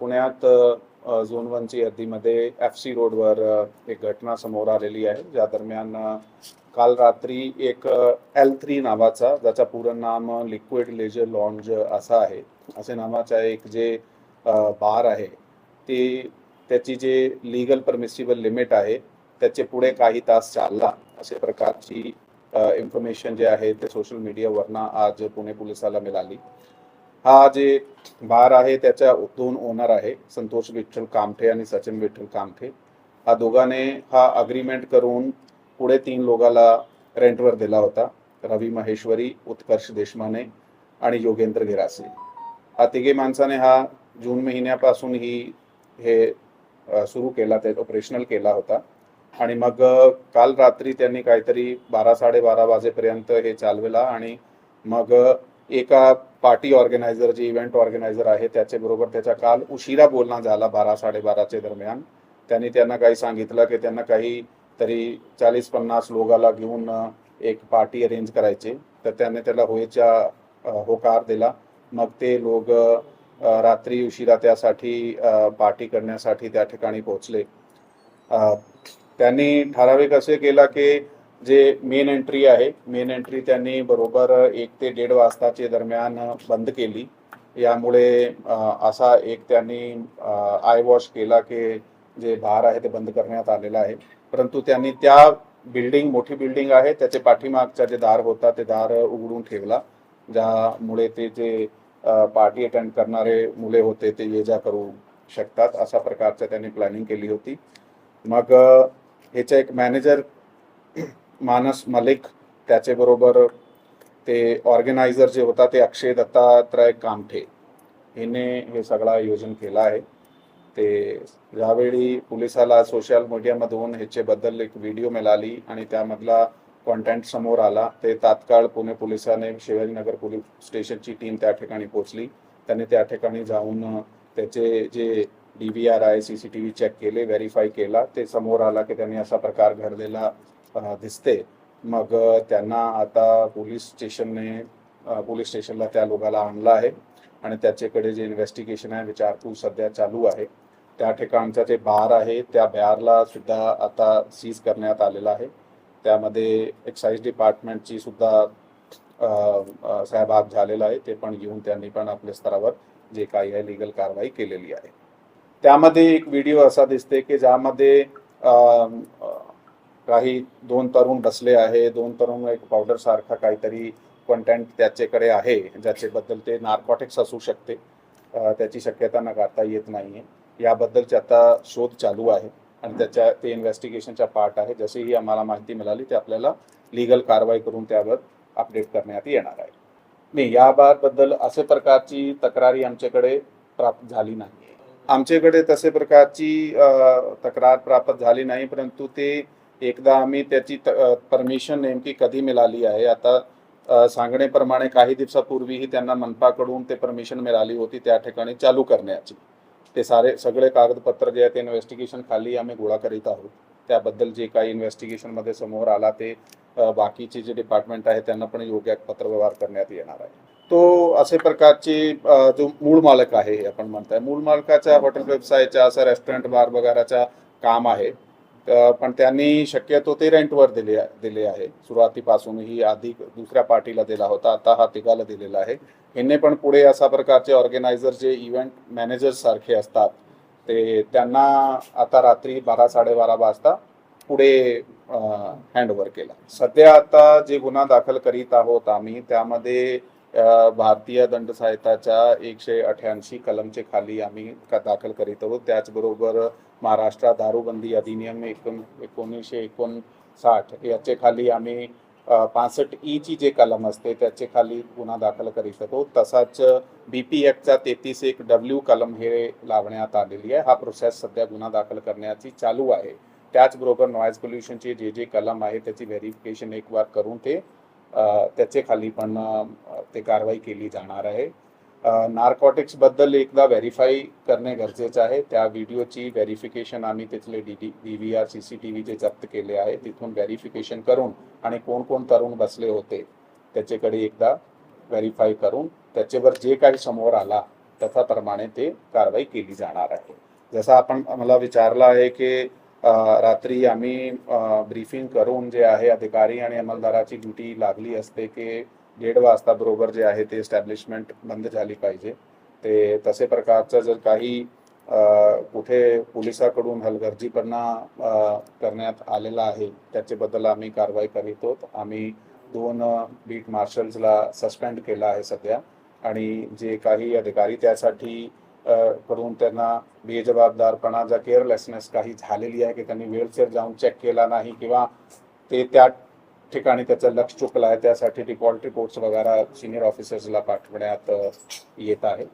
पुण्यात झोन वनची हद्दीमध्ये F C रोडवर एक घटना समोर आलेली आहे. ज्या दरम्यान काल रात्री एक एल थ्री नावाचा ज्याचा पूर्ण नाम लिक्विड लेजर लॉन्ज असा आहे असे नावाचा एक जे बार आहे ती त्याची जे लिगल परमिसिबल लिमिट आहे त्याचे पुढे काही तास चालला अशा प्रकारची इन्फॉर्मेशन जे आहे ते सोशल मीडियावरनं आज पुणे पोलिसाला मिळाली. हा जे बार आहे त्याच्या दोन ओनर आहे संतोष विठ्ठल कामठे आणि सचिन विठ्ठल कामठे. हा दोघांने हा अग्रीमेंट करून पुढे तीन लोकाला रेंटवर दिला होता रवी महेश्वरी उत्कर्ष देशमाने आणि योगेंद्र गिरासे. हा तिघे माणसाने हा जून महिन्यापासून ही हे सुरू केला ते ऑपरेशनल केला होता. आणि मग काल रात्री त्यांनी काहीतरी बारा साडेबारा वाजेपर्यंत हे चालविला आणि मग एका पार्टी ऑर्गनायझर जे इव्हेंट ऑर्गनायझर आहे त्याच्याबरोबर त्याचा काल उशिरा बोलणं झाला बारा साडेबाराच्या दरम्यान. त्यांनी त्यांना काही सांगितलं की त्यांना काही तरी चाळीस पन्नास लोकाला घेऊन एक पार्टी अरेंज करायचे. तर त्याने त्याला होयचा होकार दिला. मग ते लोक रात्री उशिरा त्यासाठी पार्टी करण्यासाठी त्या ठिकाणी पोहोचले. त्यांनी ठराविक असे केला की जे मेन एंट्री आहे मेन एंट्री त्यांनी बरोबर एक ते दीड वाजताचे दरम्यान बंद केली. यामुळे असा एक त्यांनी आय वॉश केला की जे भार आहे ते बंद करण्यात आलेलं आहे. परंतु त्यांनी त्या बिल्डिंग मोठी बिल्डिंग आहे त्याचे पाठीमागचा जे दार होता ते दार उघडून ठेवला. ज्यामुळे ते जे पार्टी अटेंड करणारे मुले होते ते ये जा करू शकतात अशा प्रकारचं त्यांनी प्लॅनिंग केली होती. मग ह्याचा एक मॅनेजर मानस मलिक त्याचेबरोबर ते ऑर्गनायझर जे होता ते अक्षय दत्तात्रय कामठे. हिने हे सगळं आयोजन केलं आहे. ते यावेळी पोलिसाला सोशल मीडियामधून ह्याच्याबद्दल एक व्हिडिओ मिळाली आणि त्यामधला कॉन्टेंट समोर आला. ते तात्काळ पुणे पोलिसाने शिवाजीनगर पोलीस स्टेशनची टीम त्या ठिकाणी पोहोचली. त्यांनी त्या ठिकाणी जाऊन त्याचे जे D V R I C C T V check केले व्हेरीफाय केला. ते समोर आला की त्यांनी असा प्रकार घडलेला दिसते मग त्यांना आता पोलीस स्टेशनने पोलीस स्टेशनला त्या लोकाला आणलं आहे. आणि त्याच्याकडे जे इन्व्हेस्टिगेशन आहे विचारपूस सध्या चालू आहे. त्या ठिकाणचा जे बार आहे त्या बारला सुद्धा आता सीज करण्यात आलेला आहे. त्यामध्ये एक्साईज डिपार्टमेंटची सुद्धा सहभाग झालेला आहे. ते पण घेऊन त्यांनी पण आपल्या स्तरावर जे काही आहे लिगल कारवाई केलेली आहे. त्यामध्ये एक व्हिडिओ असा दिसते की ज्यामध्ये काही दोन तरुण बसले आहे. दोन तरुण एक पावडर सारखा काहीतरी कंटेंट त्याच्याकडे आहे. ज्याच्याबद्दल ते नार्कॉटिक्स असू शकते. त्याची शक्यता नकारता येत नाहीये. याबद्दलचे आता शोध चालू आहे. आणि त्याच्या ते इन्व्हेस्टिगेशनचा पार्ट आहे. जशीही आम्हाला माहिती मिळाली ते आपल्याला लिगल कारवाई करून त्यावर अपडेट करण्यात येणार आहे. नाही याबाबतबद्दल असे प्रकारची तक्रारी आमच्याकडे प्राप्त झाली नाही. आमच्याकडे तसे प्रकारची तक्रार प्राप्त झाली नाही परंतु ते एकदा आम्ही त्याची परमिशन नेमकी कधी मिळाली आहे आता सांगण्याप्रमाणे काही दिवसापूर्वीही त्यांना मनपाकडून ते परमिशन मिळाली होती त्या ठिकाणी चालू करण्याची. ते सारे सगळे कागदपत्र जे आहेत ते इन्व्हेस्टिगेशन खाली आम्ही गोळा करीत आहोत. त्याबद्दल जे काही इन्व्हेस्टिगेशनमध्ये समोर आला ते बाकीचे जे डिपार्टमेंट आहे त्यांना पण योग्य पत्रव्यवहार करण्यात येणार आहे. तो असे प्रकारचे जो मूळ मालक आहे हे आपण म्हणताय. मूळ मालकाच्या हॉटेल व्यवसायाच्या असं रेस्टॉरंट बार वगैरेचा काम आहे. पण त्यांनी शक्यतो ते रेंटवर दिले दिले आहे. सुरुवातीपासूनही आधी दुसऱ्या पार्टीला दिला होता आता हा तिघाला दिलेला आहे. यांनी पण पुढे अशा प्रकारचे ऑर्गनायझर जे इव्हेंट मॅनेजर सारखे असतात ते त्यांना आता रात्री बारा साडेबारा वाजता पुढे हँडओव्हर केला. सध्या आता जे गुन्हा दाखल करीत आहोत आम्ही त्यामध्ये भारतीय दंड संहिताच्या एकशे अठ्याऐंशी कलमचे खाली आम्ही दाखल करीत आहोत. त्याचबरोबर महाराष्ट्र दारूबंदी अधिनियम एकोण एकोणीसशे एकोणसाठ याचे खाली आम्ही पासष्ट ईची जे कलम असते त्याचे खाली गुन्हा दाखल करीत आहोत. तसाच बी पी एक्टचा तेहतीस एक डब्ल्यू कलम हे लावण्यात आलेली आहे. हा प्रोसेस सध्या गुन्हा दाखल करण्याची चालू आहे. त्याचबरोबर नॉईज पोल्युशनचे जे जे कलम आहे त्याची व्हेरिफिकेशन एक वार करून ते त्याचे खाली पण ते कारवाई केली जाणार आहे. नार्कॉटिक्सबद्दल एकदा व्हेरीफाय करणे गरजेचं आहे. त्या व्हिडिओची व्हेरिफिकेशन आम्ही तिथले D D D V R C C T V जे जप्त केले आहे तिथून व्हेरिफिकेशन करून आणि कोण कोण तरुण बसले होते त्याच्याकडे एकदा व्हेरीफाय करून त्याच्यावर जे काही समोर आला त्याच्याप्रमाणे ते कारवाई केली जाणार आहे. जसं आपण मला विचारलं आहे की रात्री आम्ही ब्रीफिंग करून जे आहे अधिकारी आणि अंमलदाराची ड्युटी लागली असते की दीड वाजता बरोबर जे आहे ते एस्टॅब्लिशमेंट बंद झाली पाहिजे. ते तसे प्रकारचं जर काही कुठे पोलिसाकडून हलगर्जीपणा करण्यात आलेला आहे त्याच्याबद्दल आम्ही कारवाई करीत आहोत. आम्ही दोन बीट मार्शल्सला सस्पेंड केलं आहे सध्या. आणि जे काही अधिकारी त्यासाठी कडून त्यांना बेजबाबदारपणा ज्या केअरलेसनेस काही झालेली आहे की त्यांनी वेळचेर जाऊन चेक केला नाही किंवा ते त्या ठिकाणी त्याचं लक्ष चुकलं आहे त्यासाठी डिफॉल्ट रिपोर्ट्स वगैरे सिनियर ऑफिसर्सला पाठवण्यात येत आहे.